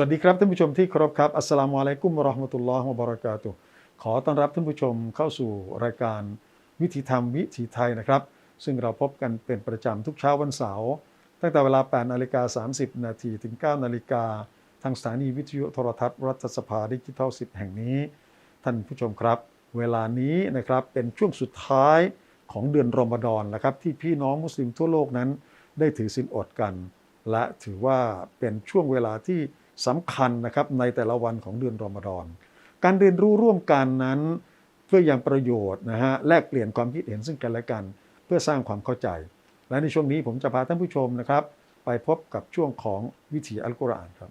สวัสดีครับท่านผู้ชมที่เคารพครับอัสสลามุอะลัยกุมราะห์มะตุลลอฮ์วะบะเรากาตุขอต้อนรับท่านผู้ชมเข้าสู่รายการวิถีธรรมวิถีไทยนะครับ ซึ่งเราพบกันเป็นประจำทุกเช้าวันเสาร์ตั้งแต่เวลา 8นาฬิกา30 นาทีถึง 9 นาฬิกา ทางสถานีวิทยุโทรทัศน์รัฐสภาดิจิทัล 10 แห่งนี้ ท่านผู้ชมครับ เวลานี้นะครับเป็นช่วงสุดท้ายของเดือนรอมฎอนนะครับที่พี่น้องมุสลิมทั่วโลกนั้น ได้ถือศีลอดกัน และถือว่าเป็นช่วงเวลาที่ สำคัญนะครับในแต่ละวันของเดือนรอมฎอน การเรียนรู้ร่วมกันนั้นเพื่อยังประโยชน์นะฮะแลกเปลี่ยนความคิดเห็นซึ่งกันและกัน เพื่อสร้างความเข้าใจ และในช่วงนี้ผมจะพาท่านผู้ชมนะครับ ไปพบกับช่วงของวิถีอัลกุรอานครับ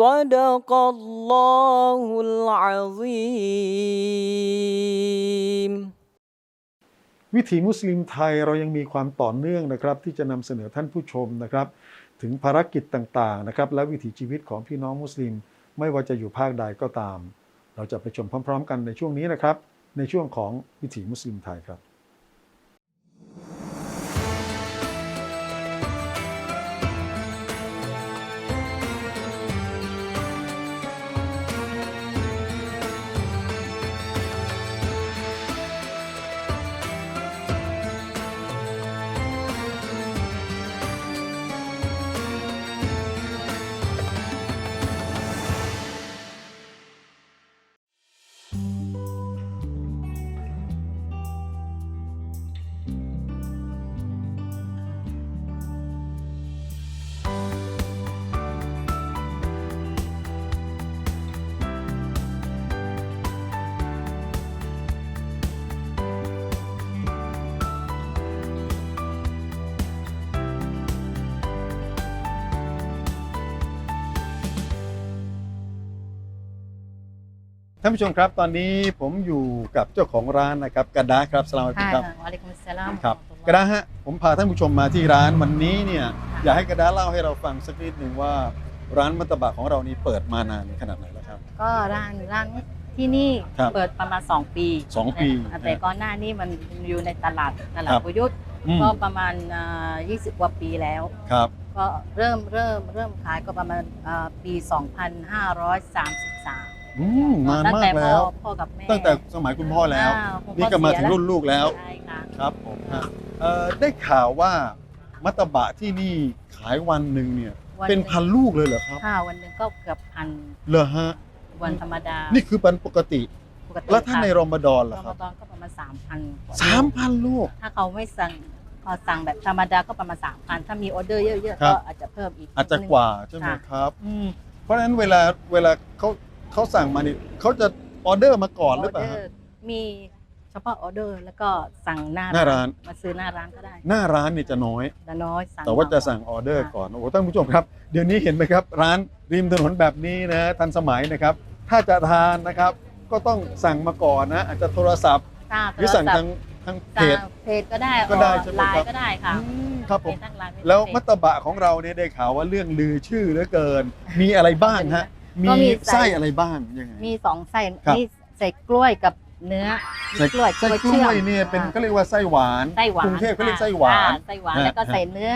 صدق الله العظيم วิถีมุสลิมไทยเรายังมีความต่อเนื่องนะครับ ที่จะนำเสนอท่านผู้ชมนะครับ ถึงภารกิจต่างๆนะครับ และวิถีชีวิตของพี่น้องมุสลิม ไม่ว่าจะอยู่ภาคใดก็ตาม เราจะไปชมพร้อม ๆ กันในช่วงนี้นะครับ ในช่วงของวิถีมุสลิมไทยครับ ท่านผู้ชมครับตอนนี้ผมอยู่กับเจ้าของร้านนะครับกระดาครับสลามอะลัยกุมครับ วะลัยกุมุสสลามครับวะกเราะระห์มะตุลลอฮ์ดาฮะผมพาท่านผู้ชมมาที่ร้านวันนี้เนี่ยอยากให้กระดาเล่าให้เราฟังสักนิดหนึ่งว่า ร้านมัตตบะของเรานี้เปิดมานานขนาดไหนแล้วครับ ก็ร้านร้านที่นี่ครับเปิดประมาณ 2 ปีสองปีแต่แต่ก่อนหน้านี้มันอยู่ในตลาดตลาดครับ ประยุทธ์อืมก็ประมาณอ่า20 กว่าปีแล้ว ครับก็เริ่มเริ่มเริ่มขายก็ประมาณอ่าปี 2533 อืมนานตั้งมาแต่กพ่แล้อวพ่อกับแม่ตั้งแต่สมัยคุณพ่อแล้ว อ่าคุณพ่อนี่ก็มาถึงเสียรุ่นลูกแล้ว ใช่ค่ะครับผมฮะเอ่อได้ข่าวว่ามัตตบะที่นี่ขายวันหนึ่งเนี่ย วันเป็นหงพันลูกเลยเหรอครับ ค่ะวันหนึ่งก็เกือบพันเหรอฮะ วันธรรมดานี่คือเป็นปกติ ปกติแล้วถ้าในรอมฎอนรล่ะอคมรับฎอนก็ประมาณ3,000สามพันลูก ถ้าเขาไม่สั่งพอสั่งแบบธรรมดาก็ประมาณ3,000ถ้ามีออเดอร์เยอะๆครัก็บ อาจจะเพิ่มอีกอาจจะนิดนึงกว่าใช่ไหมค่ะครับ อืมเพราะฉะนั้นเวลาเวลาเขา เขาสั่งมานี่เขาจะออเดอร์มาก่อนหรือเปล่าอฮะเดอร์มีเฉพาะออเดอร์แล้วก็สั่งหน้าหน้าร้าน มาซื้อหน้าร้านก็ได้หน้าร้านเนี่ยจะน้อย แต่น้อยสั่งแต่ว่าจะมก่อนสั่งออเดอร์ค่ะก่อน โอ้โหท่านผู้ชมครับ เดี๋ยวนี้เห็นไหมครับ ร้านริมถนนแบบนี้นะ ทันสมัยนะครับ ถ้าจะทานนะครับ ก็ต้องสั่งมาก่อนนะ อาจจะโทรศัพท์ค่ะหรือสั่งโทรศัทาพงท์ทั้งเพสั่จงเพจก็ได้ก็ได้ใช่ไหมไลครับน์ก็ได้ค่ะอืมครับผม เพจทั้งไลน์แล้วเพจมัตตบะของเราเนี่ยได้ข่าวว่าเรื่องลือชื่อเหลือเกิน มีอะไรบ้างฮะ มีก็มีไส้ ไส้อะไรบ้างยังไง มีสองไส้ครับ นี่ใส่กล้วยกับเนื้อไส้กล้วยไส้กชื่ล้อวยเนี่ยเป็นอ่าก็เรียกว่าไส้หวานไส้หวานกรุงเทพเขาเรียกอ่ไส้หวาน อ่ไส้หวานฮะแล้วก็ใส่เนื้อ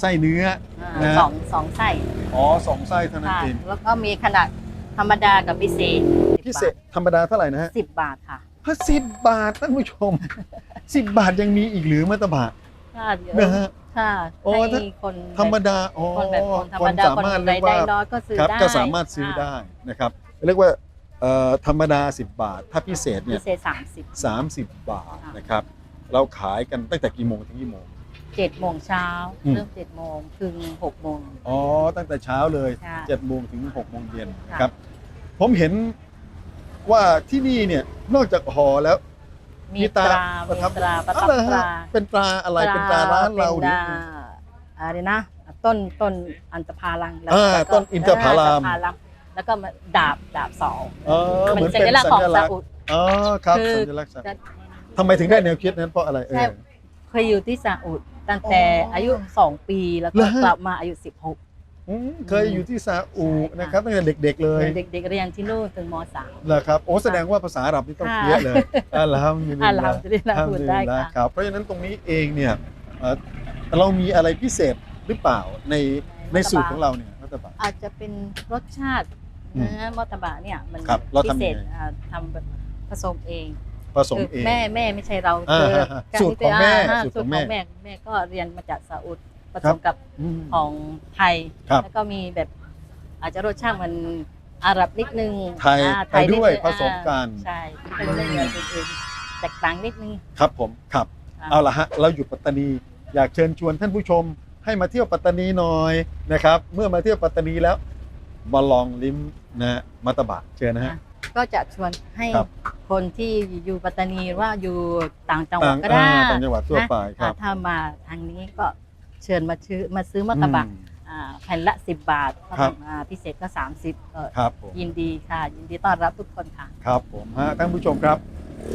ไส้เนื้อ อ่านะ สองสองไส้อ๋อสองไส้เท่านั้นค่ะเองแล้วก็มีขนาดธรรมดากับพิเศษพิเศษธรรมดาเท่าไหร่นะฮะสิบบาทค่ะฮะสิบบาทท่านผู้ชมสิบบาทยังมีอีกหรือมัตตบะค่ะเดี๋ยวนะฮะ ค่ะโอ้ให้ถ้าคนธรรมดาอ๋อคนแบบคนธรรคมนดาสาคนมารถราเรียยกได้ว่าน้อยก็ซื้อครับได้ก็สามารถซื้อได้นะครับ เรียกว่าเอ่อธรรมดา 10 บาท ถ้าพิเศษพิเนี่ยเศษสามสิบ30 บาทค่ะนะครับ เราขายกันตั้งแต่กี่โมงถึงกี่โมงเจ็ดโมงเช้าอืมเริ่มเจ็ดโมงถึงหกโมงอ๋อตั้งแต่เช้าเลยค่ะ7โมงถึง6โมงเย็นนะค่ะครับ ผมเห็นว่าที่นี่เนี่ยนอกจากห่อแล้ว มีมีตตาราประมีทับตราประอ๋ทัอบเหรอตฮะราเป็นตราอะไรเป็นตราร้านเราหเป็รืนอตอะไรนะ ต้นต้นอันตพาลังแล้วอ่าแล้วก็ต้นอินทผลัมเอออินทผลัมแล้วก็มาดาบดาบสองอ๋อเหมือนสัเป็นญลักษณ์สัของญซาลักษณ์อุดอ๋อครับคือสัญลักษณ์จะทำไมถึงได้แนวคิดนั้นเพราะอะไรเอใช่อเคยอยู่ที่ซาอุดตั้งแต่อ๋อออายุสองปีแล้วเหรก็อฮะกลับมาอายุสิบหก อืมเคยอยู่ที่ซาอุใช่ค่ะนะครับตั้งแต่เด็กๆเลยเด็กๆเรียนที่นู่นถึงมสามเหรอครับโอ้แสดงว่าภาษาอาหรับนี่ต้องค่ะเพี้ยเลยอัลฮัมดุลิลอัลลาฮัห์มดุลิลลาห์พูดได้อัลฮัมดุลิลลาค่ะห์ครับเพราะฉะนั้นตรงนี้เองเนี่ยเอ่อเรามีอะไรพิเศษหรือเปล่าในในสูตรของเราเนี่ยรัฐบาลอาจจะเป็นรสชาติอืมเนื้อมัตตบะเนี่ยมันครับเราพิทำยังไงเศษอ่าทำแบบผสมเองผสมคือเองแม่แม่ไม่ใช่เราอ่าคือฮะการสูตรของแม่ที่สูสูตตรรขขอองงแม่แม่แม่ก็เรียนมาจากซาอุด ผครัสบมกับอืม ของไทย ครับ แล้วก็มีแบบอาจจะรสชาติเหมันอาหรับนิดนึงไทยอ่าไทยด้วยนินึงผสมกัน อ่าใช่ก็จะไม่เหมือนคนอื่นแตกต่างนิดนึง ครับผมครับอ่าเอาละฮะเราอยู่ปัตตานี อยากเชิญชวนท่านผู้ชม ให้มาเที่ยวปัตตานีหน่อยนะครับ เมื่อมาเที่ยวปัตตานีแล้ว มาลองลิ้มนะฮะมัตตบะเชิญนะฮะ ก็จะชวนให้ครับ คนที่อยู่ปัตตานีหรือว่าอยู่ต่างจังหวัดต่างก็ได้อ่าต่างจังหวัดทั่วไปนะครับอ่าถ้ามาทางนี้ก็ เชิญมาซื้อมาซื้อมัตตบะอืมอ่าแผ่นละ 10 บาทครับ อ่าพิเศษก็ 30ก็ครับผมยินดีค่ะ ยินดีต้อนรับทุกคนค่ะ ครับผมฮะท่านผู้ชมครับ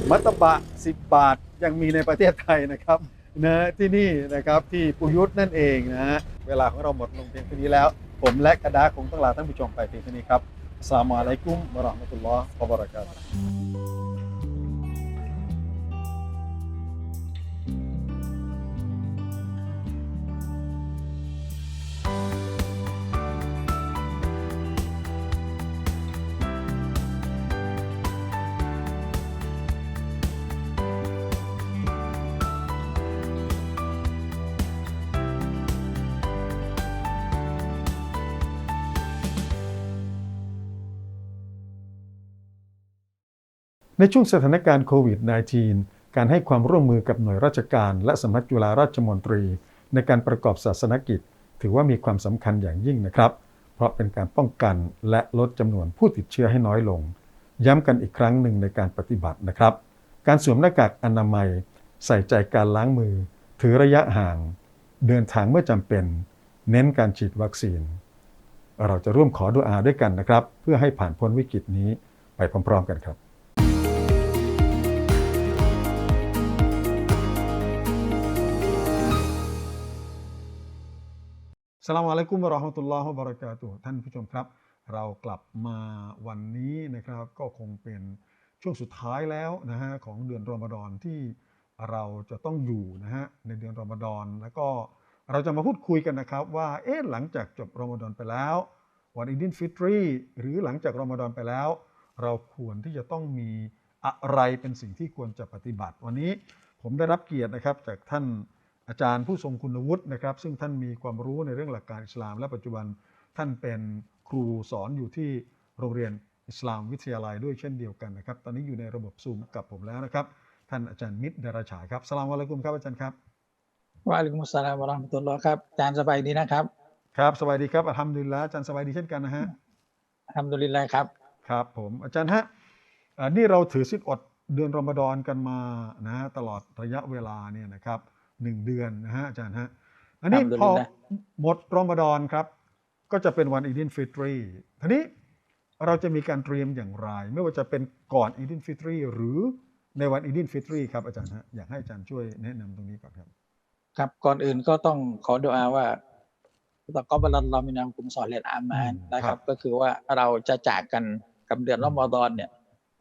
มัตตบะ 10 บาทยังมีในประเทศไทยนะครับนะที่นี่นะครับที่ปุยุทธนั่นเองนะฮะเวลาของเราหมดลงเพียงเท่านี้แล้ว ผมและกระดาคงต้องลาท่านผู้ชมไปเพียงเท่านี้ครับอัสสลามุอะลัยกุมวะเราะห์มะตุลลอฮ์วะบะเราะกาตุฮ์ ในช่วงสถานการณ์โควิด -19 การให้ความร่วมมือกับหน่วยราชการและสำนักจุฬาราชมนตรี ในการประกอบศาสนกิจ ถือว่ามีความสำคัญอย่างยิ่งนะครับ เพราะเป็นการป้องกันและลดจำนวนผู้ติดเชื้อให้น้อยลง ย้ำกันอีกครั้งหนึ่งในการปฏิบัตินะครับ การสวมหน้ากากอนามัย ใส่ใจการล้างมือ ถือระยะห่าง เดินทางเมื่อจำเป็น เน้นการฉีดวัคซีน เราจะร่วมขอดุอาด้วยกันนะครับ เพื่อให้ผ่านพ้นวิกฤตนี้ไปพร้อม ๆ กันครับ สลามอะลัยกุมะราะห์มะตุลลอฮ์วะบะเรากาตุท่านผู้ชมครับ เรากลับมาวันนี้นะครับ ก็คงเป็นช่วงสุดท้ายแล้วนะฮะของเดือนรอมฎอนที่เราจะต้องอยู่นะฮะในเดือนรอมฎอนแล้วก็เราจะมาพูดคุยกันนะครับ ว่าเอ๊ะหลังจากจบรอมฎอนไปแล้ว วันอินดินฟิตรีหรือหลังจากรอมฎอนไปแล้ว เราควรที่จะต้องมีอะไรเป็นสิ่งที่ควรจะปฏิบัติ วันนี้ผมได้รับเกียรตินะครับจากท่าน อาจารย์ผู้ทรงคุณวุฒินะครับ ซึ่งท่านมีความรู้ในเรื่องหลักการอิสลาม และปัจจุบันท่านเป็นครูสอนอยู่ที่โรงเรียนอิสลามวิทยาลัยด้วยเช่นเดียวกันนะครับ ตอนนี้อยู่ในระบบซูมกับผมแล้วนะครับ ท่านอาจารย์มิตรดาราฉายครับสลามอะลัยกุมครับอาจารย์ครับวะอะลัยกุมุสสลามวะเราะห์มะตุลลอฮ์ครับอาจารย์สบายดีนะครับ ครับสวัสดีครับอัลฮัมดุลิลละอาจารย์สบายดีเช่นกันนะฮะทำดุลิลลาห์ครับครับผมอาจารย์ฮะอ่านี่เราถือศีลอดเดือนรอมฎอนกันมานะฮะตลอดระยะเวลาเนี่ยนะครับ หนึ่งเดือนนะฮะอาจารย์ฮะ อันนี้อัลฮัมดุพลิอลลาห์หมดรอมฎอนครับ ก็จะเป็นวันอีดินฟิตรีทีนี้เราจะมีการเตรียมอย่างไร ไม่ว่าจะเป็นก่อนอีดินฟิตรีหรือในวันอีดินฟิตรีครับอาจารย์ฮะอยากให้อาจารย์ช่วยแนะนำตรงนี้ก่อนครับ ครับก่อนอื่นก็ต้องขอดุอาว่าตะกอบลันเรามินาคุมสอนเลนอามานอืมนะคครัรับบก็คือว่าเราจะจากกันกับเดือนรอมฎอนเนี่ย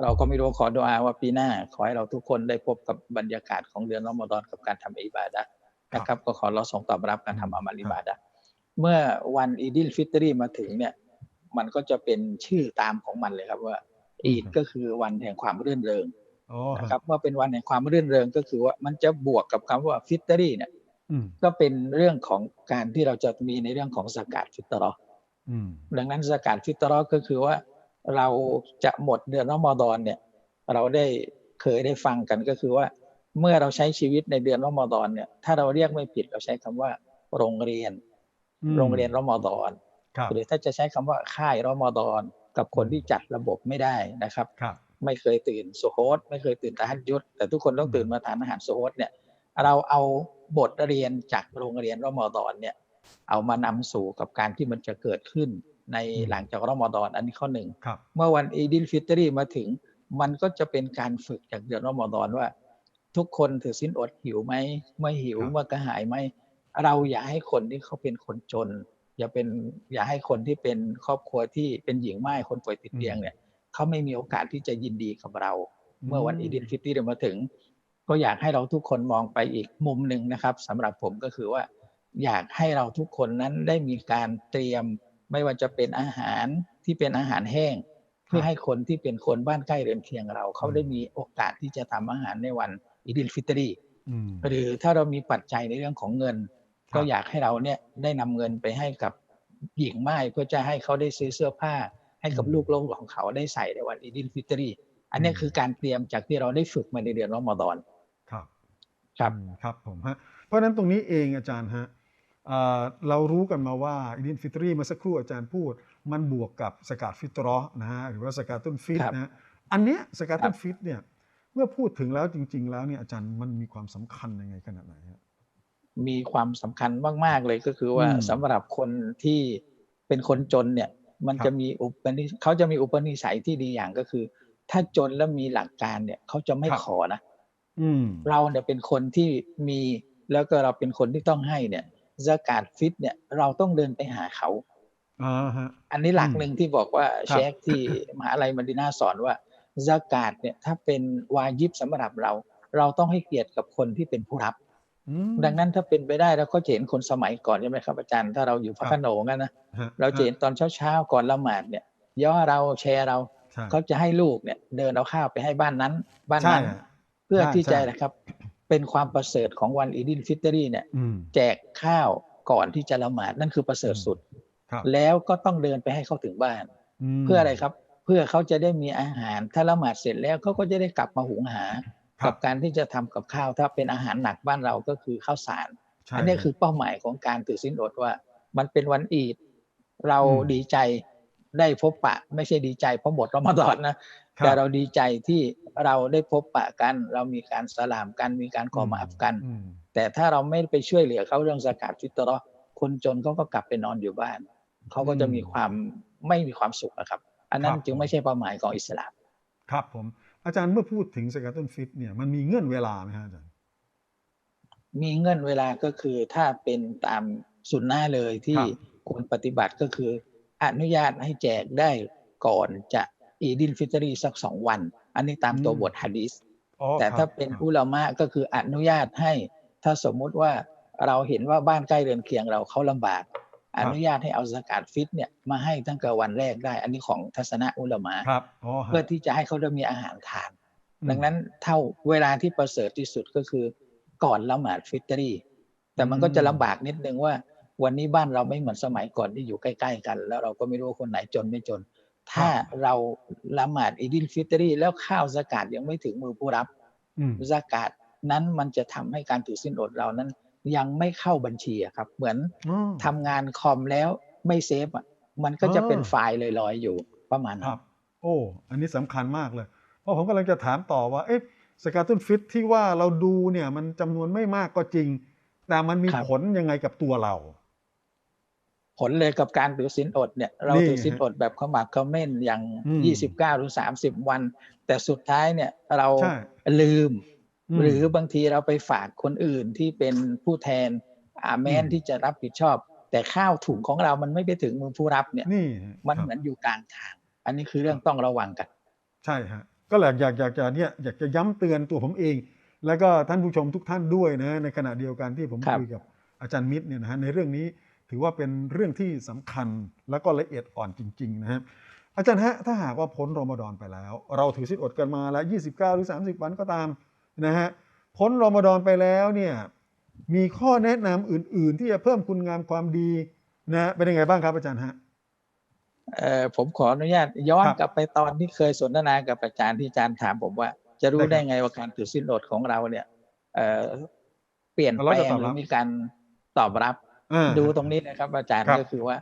เราก็ไม่รู้ขอดุอาว่าปีหน้า ขอให้เราทุกคนได้พบกับบรรยากาศของเดือนรอมฎอนกับการทำอิบาดะห์นะครับ ก็ขอเราส่งตอบรับการทำอามัลอิบาดะห์เมื่อวันอีดิลฟิตรีมาถึงเนี่ย มันก็จะเป็นชื่อตามของมันเลยครับว่า อีดก็คือวันแห่งความรื่นเริงอ๋อนะครับเมื่อเป็นวันแห่งความรื่นเริงก็คือว่ามันจะบวกกับคำว่าฟิตรีเนี่ยอืมก็เป็นเรื่องของการที่เราจะมีในเรื่องของสกาดฟิตรอห์อืมดังนั้นสกาดฟิตรอห์ก็คือว่า เราจะหมดเดือนรอมฎอนเนี่ยเราได้เคยได้ฟังกันก็คือว่า เมื่อเราใช้ชีวิตในเดือนรอมฎอนเนี่ยถ้าเราเรียกไม่ผิดเราใช้คำว่า โรงเรียนอืมโรงเรียนรอมฎอนครับหรือถ้าจะใช้คำว่าค่ายรอมฎอนกับคนที่จัดระบบไม่ได้นะครับครับไม่เคยตื่นสุโฮตไม่เคยตื่นตะฮัดยุดแต่ทุกคนต้องตื่นมาทานอาหารสุโฮตเนี่ยเราเอาบทเรียนจากโรงเรียนรอมฎอนเนี่ยเอามานำสู่กับการที่มันจะเกิดขึ้น ในอืมหลังจากรอมฎอนอันนี้ข้อหนึ่งครับเมื่อวันอีดิลฟิตรีมาถึง มันก็จะเป็นการฝึกจากเดือนรอมฎอนว่า ทุกคนถือสินอดหิวไหมไม่หิวครับเมื่อกระหายไหมเราอย่าให้คนที่เขาเป็นคนจน อย่าเป็นอย่าให้คนที่เป็นครอบครัวที่เป็นหญิงไม้คนป่วยติดเตียงเนี่ยเขาไม่มีโอกาสที่จะยินดีกับเรา เมื่อวันอีดิลฟิตรีมาถึง ก็อยากให้เราทุกคนมองไปอีกมุมหนึ่งนะครับสำหรับผมก็คือว่า อยากให้เราทุกคนนั้นได้มีการเตรียม ไม่ว่าจะเป็นอาหารที่เป็นอาหารแห้ง เพื่อให้คนที่เป็นคนบ้านใกล้เรือนเคียงเรา เขาได้มีโอกาสที่จะทำอาหารในวันอีดิลฟิตรีอืมหรือถ้าเรามีปัจจัยในเรื่องของเงินครับก็อยากให้เราเนี่ยได้นำเงินไปให้กับหญิงไม้เพื่อจะให้เขาได้ซื้อเสื้อผ้า ให้กับลูกโลกของเขาได้ใส่ในวันอีดิลฟิตรีอันนี้คือการเตรียมจากที่เราได้ฝึกมาในเดือนรอมฎอนครับ ครับอืมครับผมฮะเพราะฉะนั้นตรงนี้เองอาจารย์ฮะอ่า เรารู้กันมาว่าอิดินฟิตรีเมื่อสักครู่อาจารย์พูด มันบวกกับสกาดฟิตรอห์นะฮะหรือว่าสกาตุนฟิตครับนะฮะอันเนี้ยสกาครัตุบนฟิตเนี่ยเมื่อพูดถึงแล้วจริง ๆ แล้วเนี่ยอาจารย์มันมีความสำคัญยังไงขนาดไหนฮะมีความสำคัญมาก ๆ เลยก็คือว่าอืมสำหรับคนที่เป็นคนจนเนี่ยมันครับจะมีอุปนิเขาจะมีอุปนิสัยที่ดีอย่างก็คือ ถ้าจนแล้วมีหลักการเนี่ยเขาจะไม่ขอนะอืมเราเนี่ยเป็นคนที่มีแล้วก็เราเป็นคนที่ต้องให้เนี่ย สกาดฟิตเนี่ยเราต้องเดินไปหาเขาอ่าฮะอันนี้หลักอืมหนึ่งที่บอกว่าครับเชคที่มหาลัยมันดินาสอนว่าสกาดเนี่ยถ้าเป็นวาญิบสำหรับเรา เราต้องให้เกียรติกับคนที่เป็นผู้รับอืมดังนั้นถ้าเป็นไปได้เราก็จะเห็นคนสมัยก่อนใช่ไหมครับอาจารย์ถ้าเราอยู่พระคโขรับนงกันนะฮะเราจะเห็นตอนเช้าๆก่อนละหมาดเนี่ย ย่อเราแชร์เราใช่เขาจะให้ลูกเนี่ย เดินเอาข้าวไปให้บ้านนั้น บ้านใช่นั้นฮะเพื่อใช่ที่ใช่จะนะครับ เป็นความประเสริฐของวันอีดินฟิตรีเนี่ยอืมแจกข้าวก่อนที่จะละหมาดนั่นคือประเสริฐสุดครับแล้วก็ต้องเดินไปให้เขาถึงบ้านมเพื่ออะไรครับ เพื่อเขาจะได้มีอาหาร ถ้าละหมาดเสร็จแล้วเขาก็จะได้กลับมาหุงหาครักับบการที่จะทำกับข้าว ถ้าเป็นอาหารหนักบ้านเราก็คือข้าวสารใช่อันนี้คือเป้าหมายของการถือศีลอดว่า มันเป็นวันอีด เราอืมดีใจได้พบปะ ไม่ใช่ดีใจเพราะหมดรอมฎอนนะครับ แต่เราดีใจที่เราได้พบปะกัน เรามีการสลามกันมีการขอมาอัฟกันอืมแต่ถ้าเราไม่ไปช่วยเหลือเขาเรื่องสกาดฟิตรอห์คนจนเขาก็กลับไปนอนอยู่บ้าน เขาก็จะมีความไม่มีความสุขนะครับ อันนั้นจึงไม่ใช่เป้าหมายของอิสลาม ครับผม อาจารย์เมื่อพูดถึงสกาตุนฟิตเนี่ยมันมีเงื่อนเวลาไหมฮะอาจารย์มีเงื่อนเวลาก็คือถ้าเป็นตามสุนนะเลยที่ครับควรปฏิบัติก็คือ อนุญาตให้แจกได้ก่อนจะ อีดินฟิตรีสักสองวัน อันนี้ตามตัวอืมบทฮะดีษอ๋อแต่ครับถ้าเป็นครับอุลามะก็คืออนุญาตให้ ถ้าสมมุติว่าเราเห็นว่าบ้านใกล้เรือนเคียงเราเขาลำบาก อนุญาตให้เอาสกาดฟิตเนี่ยมาให้ตั้งแต่วันแรกได้ อันนี้ของทัศนะอุลามะครับอ๋อฮะเพื่อที่จะให้เขาได้มีอาหารทานอืมดังนั้นเท่าเวลาที่ประเสริฐที่สุดก็คือก่อนละหมาดฟิตรีแต่มันก็จะลำบากนิดนึงว่าวันนี้บ้านเราไม่เหมือนสมัยก่อนที่อยู่ใกล้ ๆ กัน แล้วเราก็ไม่รู้ว่าคนไหนจนไม่จน ถ้าเราละหมาดอีดิลฟิตรีแล้วข้าวสกาดยังไม่ถึงมือผู้รับอืมสกาดนั้นมันจะทำให้การถือสินอดเรานั้น ยังไม่เข้าบัญชีอะครับ เหมือนอ๋อทำงานคอมแล้วไม่เซฟอะมันก็จะอ๋อเป็นไฟล์ลอยๆอยู่ประมาณคนั้รันบโอ้ อันนี้สำคัญมากเลย เพราะผมกำลังจะถามต่อว่า เอ๊ะสกาตุนฟิตที่ว่าเราดูเนี่ยมันจำนวนไม่มากก็จริง แต่มันมีครับผลยังไงกับตัวเรา ผลเลยกับการถือศีลอดเนี่ยเรานี่ถือศีลฮะอดแบบขมักเขม้นอย่างอืมยี่สิบเก้าหรือสามสิบวัน แต่สุดท้ายเนี่ยเราใช่ลืมมหรือบางทีเราไปฝากคนอื่นที่เป็นผู้แทนอาแม้นอืมที่จะรับผิดชอบ แต่ข้าวถุงของเรามันไม่ไปถึงมือผู้รับเนี่ยนี่มันครับเหมือนอยู่กลางทาง อันนี้คือเรื่องต้องระวังกัน ใช่ฮะก็แหละอยากอยากจะเนี่ยอยากจะย้ำเตือนตัวผมเอง แล้วก็ท่านผู้ชมทุกท่านด้วยนะในขณะเดียวกันที่ผมครับคุยกับอาจารย์มิตรเนี่ยนะฮะในเรื่องนี้ ถือว่าเป็นเรื่องที่สำคัญแล้วก็ละเอียดอ่อนจริง ๆ นะฮะอาจารย์ฮะถ้าหากว่าพ้นรอมฎอนไปแล้ว เราถือศีลอดกันมาแล้ว 29 หรือ 30 วันก็ตามนะฮะพ้นรอมฎอนไปแล้วเนี่ยมีข้อแนะนำอื่น ๆ ที่จะเพิ่มคุณงามความดีนะเป็นยังไงบ้างครับอาจารย์ฮะเออผมขออนุญาตย้อนกลับไปตอนที่เคยสนทนากับอาจารย์ที่อาจารย์ถามผมว่า จะรู้ได้ไงว่าการถือศีลอดของเราเนี่ยเเปลี่ยนแปลงหรือมีการตอบรับ ดูตรงนี้นะครับอาจารย์ครับก็คือว่า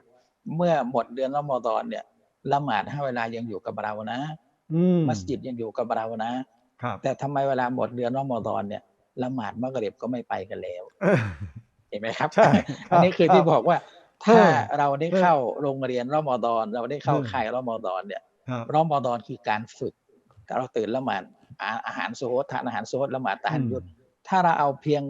เมื่อหมดเดือนละมฎอนเนี่ยละหมาดห้าเวลายังอยู่กับเรานะอืมมัสยิดยังอยู่กับเรานะครับแต่ทำไมเวลาหมดเดือนละมฎอนเนี่ยละหมาดมักริบก็ไม่ไปกันแล้วเออเห็นไหมครับใช่ครับอันนี้คือที่บอกว่า ถ้าเออเราได้เข้าโรงเรียนรอมฎอน เราได้เข้าเออค่ายรอมฎอนเนี่ยครับรอมฎอนคือการฝึกเราตื่นละหมาดอาอาหารโซฮดทานอาหารโซฮดละหมาดตะฮันยุดถ้าเราเอาเพียง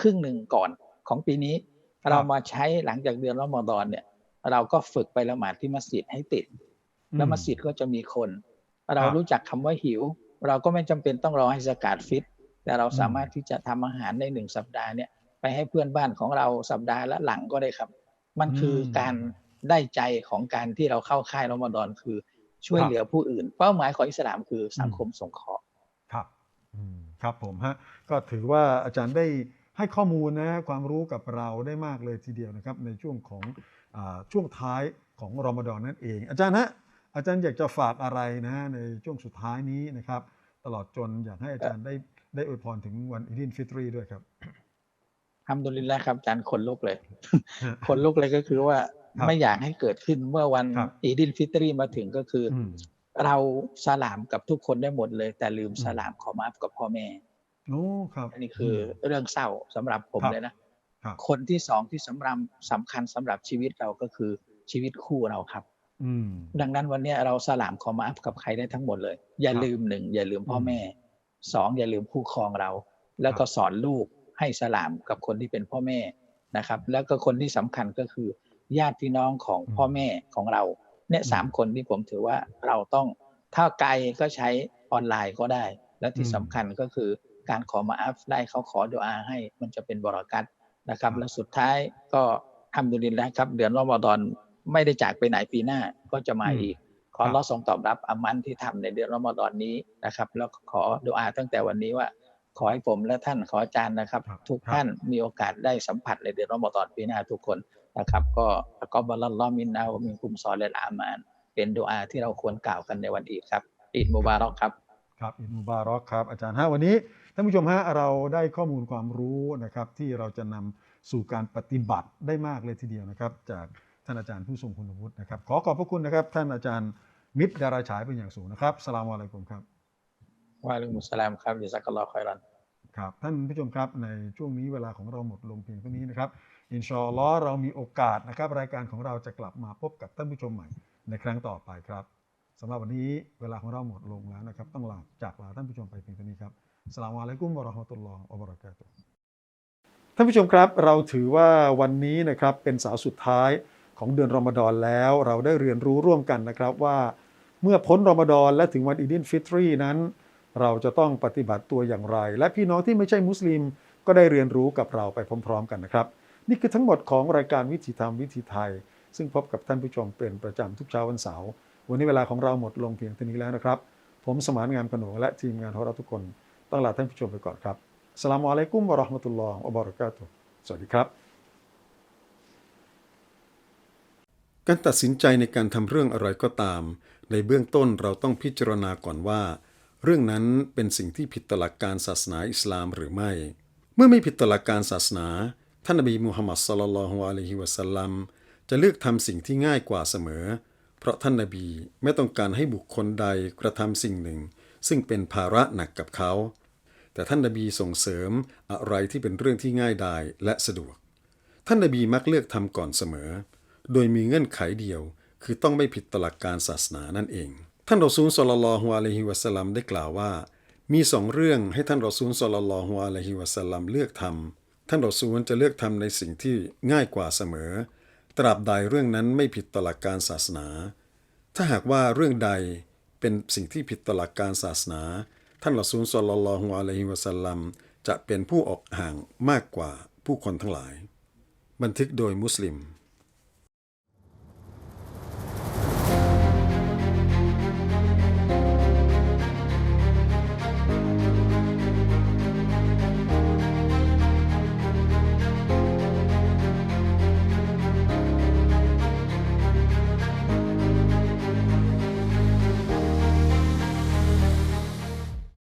ครึ่งหนึ่งก่อนของปีนี้ครับ เรามาใช้หลังจากเดือนรอมฎอนเนี่ย เราก็ฝึกไปละหมาดที่มัสยิดให้ติด แล้วมัสยิดก็จะมีคน เราครับรู้จักคำว่าหิว เราก็ไม่จำเป็นต้องรอให้สกาดฟิต แต่เราอืมสามารถที่จะทำอาหารในหนึ่งสัปดาห์เนี่ยไปให้เพื่อนบ้านของเราสัปดาห์ละหลังก็ได้ครับ มันคือการได้ใจของการที่เราเข้าค่ายรอมฎอนคือช่วยเหลือผู้อื่น เป้าหมายของอิสลามคือสังคมสงเคราะห์ครับอืมครับผมฮะก็ถือว่าอาจารย์ได้ ให้ข้อมูลนะความรู้กับเราได้มากเลยทีเดียวนะครับ ในช่วงของอาช่วงท้ายของรอมฎอนนั่นเอง อาจารย์ฮะอาจารย์อยากจะฝากอะไรนะในช่วงสุดท้ายนี้นะครับ ตลอดจนอยากให้อาจารย์ได้ได้อวยพรถึงวันอีดินฟิตรีด้วยครับทำดุลิลละครับอาจารย์ขนลุกเลยฮะขนลุกเลยก็คือว่าครับไม่อยากให้เกิดขึ้นเมื่อวันครับอีดินฟิตรีมาถึงก็คือออืมเราสลามกับทุกคนได้หมดเลย แต่ลืมอืมสลามขอมาฟกับพ่อแม่ โอ้ครับ อันนี้คือเรื่องเศร้าสำหรับผมครับเลยนะครับคนที่สองที่สำคัญสำคัญสำหรับชีวิตเราก็คือชีวิตคู่เราครับอืมดังนั้นวันนี้เราสลามขอมาฟกับใครได้ทั้งหมดเลย อย่าครับลืมหนึ่งอย่าลืมพ่ออมแม่สองอย่าลืมคู่ครองเรา แล้วก็ครับสอนลูกให้สลามกับคนที่เป็นพ่อแม่นะครับ แล้วก็คนที่สำคัญก็คือ ญาติพี่น้องของอืมพ่อแม่ของเราเนี่ยอืมสามคนที่ผมถือว่าเราต้องถ้าไกลก็ใช้ออนไลน์ก็ได้ และที่อืมสำคัญก็คือ การขอมาอัฟได้เขาขอดุอาให้มันจะเป็นบรารักัตนะครับครับ และสุดท้ายก็ทำดุลินแล้วครับ เดือนรอมฎอนไม่ได้จากไปไหนปีหน้าก็จะมาอืมอีก ขอครับรอทรงตอบรับอามันที่ทำในเดือนรอมฎอนนี้นะครับ แล้วก็ขอดุอาตั้งแต่วันนี้ว่าขอให้ผมและท่านขออาจารย์นะครับครับทุกครับท่านมีโอกาสได้สัมผัสในเดือนรอมฎอนปีหน้าทุกคนนะครับ ก็ก็บัลลัลลอฮ์มินนาวะมินกุมซอเลลอามาน เป็นดุอาที่เราควรกล่าวกันในวันอีดครับ อีดมุบารอกครับ ครับอินมุบารอกครับ อาจารย์ฮะวันนี้ ท่านผู้ชมฮะเราได้ข้อมูลความรู้นะครับที่เราจะนำสู่การปฏิบัติได้มากเลยทีเดียวนะครับ จากท่านอาจารย์ผู้ทรงคุณวุฒินะครับ ขอขอบพระคุณนะครับ ท่านอาจารย์มิตรดาราฉายเป็นอย่างสูงนะครับสลามอะลัยกุมครับวะอะลัยกุมุสสลามครับยิซักอัลลอฮ์คอยรันครับท่านผู้ชมครับในช่วงนี้เวลาของเราหมดลงเพียงเท่านี้นะครับอินชาอัลลอฮ์เรามีโอกาสนะครับ รายการของเราจะกลับมาพบกับท่านผู้ชมใหม่ในครั้งต่อไปครับสำหรับวันนี้เวลาของเราหมดลงแล้วนะครับ ต้องลาจากลาท่านผู้ชมไปเพียงเท่านี้ครับ สลามอะลัยกุมวะราะห์มะตุลลอฮ์วะบะเราะกาตุท่านผู้ชมครับ เราถือว่าวันนี้นะครับเป็นสาร์สุดท้ายของเดือนรอมฎอนแล้ว เราได้เรียนรู้ร่วมกันนะครับว่า เมื่อพ้นรอมฎอนและถึงวันอีดินฟิตรีนั้น เราจะต้องปฏิบัติตัวอย่างไร และพี่น้องที่ไม่ใช่มุสลิมก็ได้เรียนรู้กับเราไปพร้อม ๆ กันนะครับ นี่คือทั้งหมดของรายการวิถีธรรมวิถีไทย ซึ่งพบกับท่านผู้ชมเป็นประจำทุกเช้าวันเสาร์วันนี้เวลาของเราหมดลงเพียงเท่านี้แล้วนะครับ ผมสมานงามขนงและทีมงานของเราทุกคน ต้องลาท่านผู้ชมไปก่อนครับสลามอะลัยกุมวะราะห์มะตุลลอฮ์วะบะเราะกาตุสวัสดีครับ การตัดสินใจในการทำเรื่องอะไรก็ตาม ในเบื้องต้นเราต้องพิจารณาก่อนว่า เรื่องนั้นเป็นสิ่งที่ผิดตลักการศาสนาอิสลามหรือไม่ เมื่อไม่ผิดตลักการศาสนา ท่านนบีมูฮัมมัดสลลัลลอฮุอะลัยฮิวะสัลลัมจะเลือกทำสิ่งที่ง่ายกว่าเสมอ เพราะท่านนบีไม่ต้องการให้บุคคลใดกระทำสิ่งหนึ่ง ซึ่งเป็นภาระหนักกับเขา แต่ท่านนบีส่งเสริมอะไรที่เป็นเรื่องที่ง่ายดายและสะดวก ท่านนบีมักเลือกทำก่อนเสมอ โดยมีเงื่อนไขเดียว คือต้องไม่ผิดตลักการศาสนานั่นเอง ท่านรอซูลสลลัลฮุอะลัยฮิวะสลัมได้กล่าวว่า มีสองเรื่องให้ท่านรอซูลสลลัลฮุอะลัยฮิวะสลลัมเลือกทำท่านรอซูลจะเลือกทำในสิ่งที่ง่ายกว่าเสมอ ตราบใดเรื่องนั้นไม่ผิดตลักการศาสนา ถ้าหากว่าเรื่องใดเป็นสิ่งที่ผิดตลักการศาสนา ท่านละซูลสลลัลลอฮุอะลัยฮิวะสัลลัมจะเป็นผู้ออกห่างมากกว่าผู้คนทั้งหลาย บันทึกโดยมุสลิม